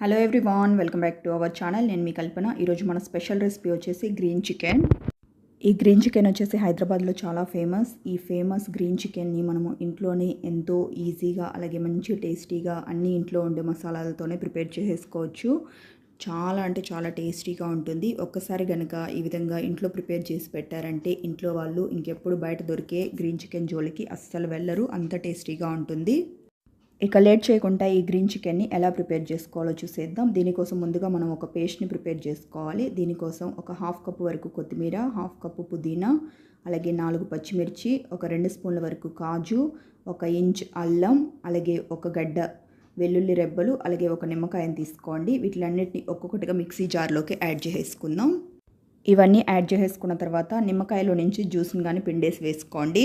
Hello everyone welcome back to our channel నేను మీ కల్పన. ఈరోజు మన స్పెషల్ రెసిపీ వచ్చేసి గ్రీన్ చికెన్ ఈ గ్రీన్ చికెన్ వచ్చేసి హైదరాబాద్లో చాలా ఫేమస్ ఈ ఫేమస్ గ్రీన్ చికెన్ని మనము ఇంట్లోనే ఎంతో ఈజీగా అలాగే మంచి టేస్టీగా అన్ని ఇంట్లో ఉండే మసాలాలతోనే ప్రిపేర్ చేసేసుకోవచ్చు. చాలా అంటే చాలా టేస్టీగా ఉంటుంది. ఒక్కసారి కనుక ఈ విధంగా ఇంట్లో ప్రిపేర్ చేసి పెట్టారంటే ఇంట్లో వాళ్ళు ఇంకెప్పుడు బయట దొరికే గ్రీన్ చికెన్ జోలికి అస్సలు వెళ్ళరు. అంత టేస్టీగా ఉంటుంది. ఇక లేట్ చేయకుండా ఈ గ్రీన్ చికెన్ని ఎలా ప్రిపేర్ చేసుకోవాలో చూసేద్దాం. దీనికోసం ముందుగా మనం ఒక పేస్ట్ని ప్రిపేర్ చేసుకోవాలి. దీనికోసం ఒక హాఫ్ కప్ వరకు కొత్తిమీర హాఫ్ కప్పు పుదీనా అలాగే నాలుగు పచ్చిమిర్చి ఒక రెండు స్పూన్ల వరకు కాజు ఒక ఇంచ్ అల్లం అలాగే ఒక గడ్డ వెల్లుల్లి రెబ్బలు అలాగే ఒక నిమ్మకాయని తీసుకోండి. వీటిలన్నిటిని ఒక్కొక్కటిగా మిక్సీ జార్లోకి యాడ్ చేసుకుందాం ఇవన్నీ యాడ్ చేసేసుకున్న తర్వాత నిమ్మకాయలో నుంచి జ్యూస్ని కానీ పిండేసి వేసుకోండి.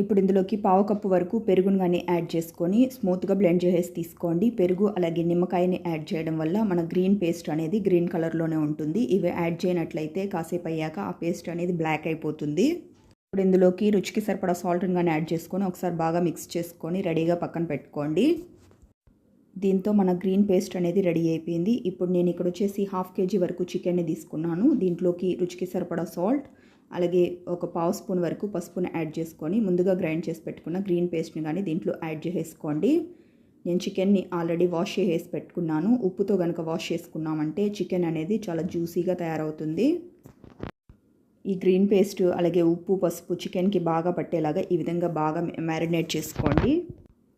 ఇప్పుడు ఇందులోకి పావు కప్పు వరకు పెరుగును కానీ యాడ్ చేసుకొని స్మూత్గా బ్లెండ్ చేసేసి తీసుకోండి. పెరుగు అలాగే నిమ్మకాయని యాడ్ చేయడం వల్ల మన గ్రీన్ పేస్ట్ అనేది గ్రీన్ కలర్లోనే ఉంటుంది. ఇవి యాడ్ చేయనట్లయితే కాసేపు అయ్యాక ఆ పేస్ట్ అనేది బ్లాక్ అయిపోతుంది. ఇప్పుడు ఇందులోకి రుచికి సరిపడా సాల్ట్ని కానీ యాడ్ చేసుకొని ఒకసారి బాగా మిక్స్ చేసుకొని రెడీగా పక్కన పెట్టుకోండి. దీంతో మన గ్రీన్ పేస్ట్ అనేది రెడీ అయిపోయింది. ఇప్పుడు నేను ఇక్కడ వచ్చేసి హాఫ్ కేజీ వరకు చికెన్ని తీసుకున్నాను. దీంట్లోకి రుచికి సరిపడా సాల్ట్ అలాగే ఒక పావు స్పూన్ వరకు పసుపును యాడ్ చేసుకొని ముందుగా గ్రైండ్ చేసి పెట్టుకున్న గ్రీన్ పేస్ట్ని కానీ దీంట్లో యాడ్ చేసేసుకోండి. నేను చికెన్ని ఆల్రెడీ వాష్ చేసి పెట్టుకున్నాను. ఉప్పుతో కనుక వాష్ చేసుకున్నామంటే చికెన్ అనేది చాలా జ్యూసీగా తయారవుతుంది. ఈ గ్రీన్ పేస్ట్ అలాగే ఉప్పు పసుపు చికెన్కి బాగా పట్టేలాగా ఈ విధంగా బాగా మ్యారినేట్ చేసుకోండి.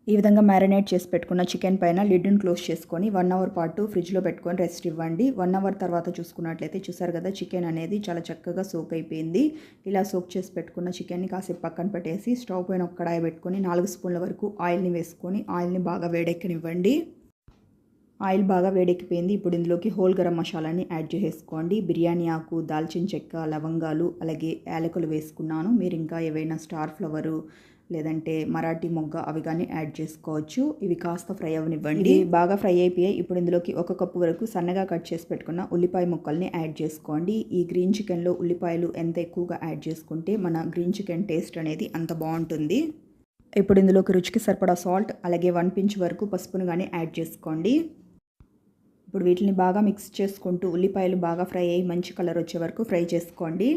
ఈ విధంగా మ్యారినేట్ చేసి పెట్టుకున్న చికెన్ పైన లిడ్ని క్లోజ్ చేసుకొని వన్ అవర్ పాటు ఫ్రిడ్జ్లో పెట్టుకొని రెస్ట్ ఇవ్వండి. వన్ అవర్ తర్వాత చూసుకున్నట్లయితే చూసారు కదా చికెన్ అనేది చాలా చక్కగా సోక్ అయిపోయింది. ఇలా సోక్ చేసి పెట్టుకున్న చికెన్ని కాసేపు పక్కన పెట్టేసి స్టవ్ పైన ఒక కడాయి పెట్టుకొని నాలుగు స్పూన్ల వరకు ఆయిల్ని వేసుకొని ఆయిల్ని బాగా వేడెక్కనివ్వండి. ఆయిల్ బాగా వేడెక్కిపోయింది. ఇప్పుడు ఇందులోకి హోల్ గరం మసాలాని యాడ్ చేసేసుకోండి. బిర్యానీ ఆకు దాల్చిన చెక్క లవంగాలు అలాగే యాలకులు వేసుకున్నాను. మీరు ఇంకా ఏవైనా స్టార్ ఫ్లవరు లేదంటే మరాఠీ మొగ్గ అవి కానీ యాడ్ చేసుకోవచ్చు. ఇవి కాస్త ఫ్రై అవనివ్వండి బాగా ఫ్రై అయిపోయాయి ఇప్పుడు ఇందులోకి ఒక కప్పు వరకు సన్నగా కట్ చేసి పెట్టుకున్న ఉల్లిపాయ ముక్కల్ని యాడ్ చేసుకోండి. ఈ గ్రీన్ చికెన్లో ఉల్లిపాయలు ఎంత ఎక్కువగా యాడ్ చేసుకుంటే మన గ్రీన్ చికెన్ టేస్ట్ అనేది అంత బాగుంటుంది. ఇప్పుడు ఇందులోకి రుచికి సరిపడా సాల్ట్ అలాగే వన్ పించ్ వరకు పసుపును కానీ యాడ్ చేసుకోండి. ఇప్పుడు వీటిని బాగా మిక్స్ చేసుకుంటూ ఉల్లిపాయలు బాగా ఫ్రై అయ్యి మంచి కలర్ వచ్చే వరకు ఫ్రై చేసుకోండి.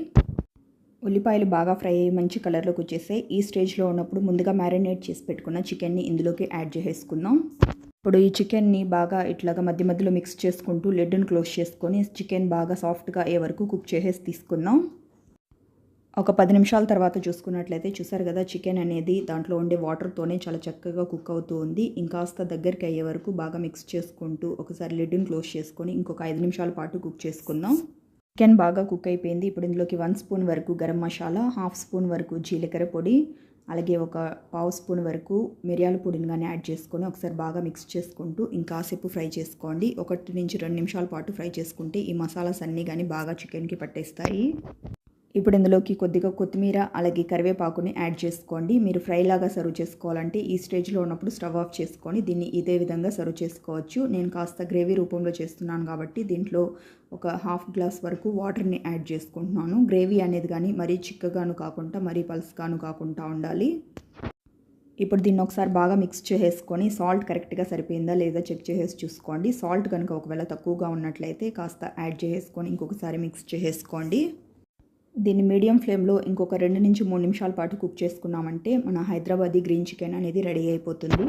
ఉల్లిపాయలు బాగా ఫ్రై అయ్యి మంచి కలర్లోకి వచ్చేసాయి ఈ స్టేజ్లో ఉన్నప్పుడు ముందుగా మ్యారినేట్ చేసి పెట్టుకున్న చికెన్ని ఇందులోకి యాడ్ చేసేసుకుందాం. ఇప్పుడు ఈ చికెన్ని బాగా ఇట్లాగా మధ్య మధ్యలో మిక్స్ చేసుకుంటూ లెడ్డును క్లోజ్ చేసుకొని చికెన్ బాగా సాఫ్ట్గా అయ్యే వరకు కుక్ చేసేసి తీసుకుందాం. ఒక పది నిమిషాల తర్వాత చూసుకున్నట్లయితే చూసారు కదా చికెన్ అనేది దాంట్లో ఉండే వాటర్తోనే చాలా చక్కగా కుక్ అవుతూ ఉంది. ఇంకాస్త దగ్గరికి అయ్యే వరకు బాగా మిక్స్ చేసుకుంటూ ఒకసారి లిడ్ని క్లోజ్ చేసుకొని ఇంకొక ఐదు నిమిషాల పాటు కుక్ చేసుకుందాం. చికెన్ బాగా కుక్ అయిపోయింది. ఇప్పుడు ఇందులోకి వన్ స్పూన్ వరకు గరం మసాలా హాఫ్ స్పూన్ వరకు జీలకర్ర పొడి అలాగే ఒక పావు స్పూన్ వరకు మిరియాల పొడిని కానీ యాడ్ చేసుకొని ఒకసారి బాగా మిక్స్ చేసుకుంటూ ఇంకాసేపు ఫ్రై చేసుకోండి. ఒకటి నుంచి రెండు నిమిషాల పాటు ఫ్రై చేసుకుంటే ఈ మసాలాస్ అన్నీ కానీ బాగా చికెన్కి పట్టేస్తాయి. ఇప్పుడు ఇందులోకి కొద్దిగా కొత్తిమీర అలాగే కరివేపాకుని యాడ్ చేసుకోండి. మీరు ఫ్రై లాగా సర్వ్ చేసుకోవాలంటే ఈ స్టేజ్లో ఉన్నప్పుడు స్టవ్ ఆఫ్ చేసుకొని దీన్ని ఇదే విధంగా సర్వ్ చేసుకోవచ్చు. నేను కాస్త గ్రేవీ రూపంలో చేస్తున్నాను కాబట్టి దీంట్లో ఒక హాఫ్ గ్లాస్ వరకు వాటర్ని యాడ్ చేసుకుంటున్నాను. గ్రేవీ అనేది కానీ మరీ చిక్కగాను కాకుండా మరీ పల్స్గాను కాకుండా ఉండాలి. ఇప్పుడు దీన్ని ఒకసారి బాగా మిక్స్ చేసేసుకొని సాల్ట్ కరెక్ట్గా సరిపోయిందా లేదా చెక్ చేసేసి చూసుకోండి. సాల్ట్ కనుక ఒకవేళ తక్కువగా ఉన్నట్లయితే కాస్త యాడ్ చేసుకొని ఇంకొకసారి మిక్స్ చేసేసుకోండి. దీన్ని మీడియం ఫ్లేమ్లో ఇంకొక రెండు నుంచి మూడు నిమిషాల పాటు కుక్ చేసుకున్నామంటే మన హైదరాబాదీ గ్రీన్ చికెన్ అనేది రెడీ అయిపోతుంది.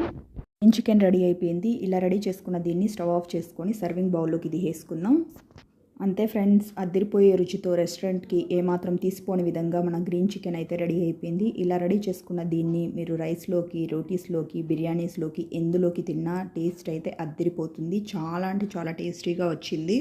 గ్రీన్ చికెన్ రెడీ అయిపోయింది. ఇలా రెడీ చేసుకున్న దీన్ని స్టవ్ ఆఫ్ చేసుకొని సర్వింగ్ బౌల్లోకి ఇది వేసుకుందాం అంతే ఫ్రెండ్స్ అద్దరిపోయే రుచితో రెస్టారెంట్కి ఏమాత్రం తీసిపోని విధంగా మన గ్రీన్ చికెన్ అయితే రెడీ అయిపోయింది. ఇలా రెడీ చేసుకున్న దీన్ని మీరు రైస్లోకి రోటీస్లోకి బిర్యానీస్లోకి ఎందులోకి తిన్నా టేస్ట్ అయితే అద్దరిపోతుంది చాలా అంటే చాలా టేస్టీగా వచ్చింది.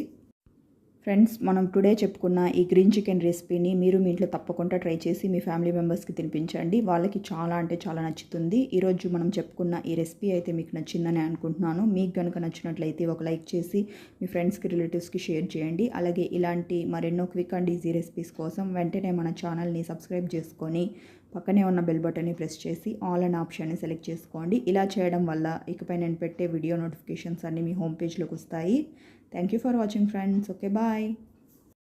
ఫ్రెండ్స్ మనం టుడే చెప్పుకున్న ఈ గ్రీన్ చికెన్ రెసిపీని మీరు మీ ఇంట్లో తప్పకుండా ట్రై చేసి మీ ఫ్యామిలీ మెంబర్స్కి తినిపించండి. వాళ్ళకి చాలా అంటే చాలా నచ్చుతుంది. ఈరోజు మనం చెప్పుకున్న ఈ రెసిపీ అయితే మీకు నచ్చిందని అనుకుంటున్నాను. మీకు కనుక నచ్చినట్లయితే ఒక లైక్ చేసి మీ ఫ్రెండ్స్కి రిలేటివ్స్కి షేర్ చేయండి. అలాగే ఇలాంటి మరెన్నో క్విక్ అండ్ ఈజీ రెసిపీస్ కోసం వెంటనే మన ఛానల్ని సబ్స్క్రైబ్ చేసుకొని పక్కనే ఉన్న బెల్ బటన్ని ప్రెస్ చేసి ఆల్ అండ్ ఆప్షన్ని సెలెక్ట్ చేసుకోండి. ఇలా చేయడం వల్ల ఇకపై నేను పెట్టే వీడియో నోటిఫికేషన్స్ అన్నీ మీ హోమ్ పేజ్లోకి వస్తాయి. Thank you for watching friends. Okay, bye.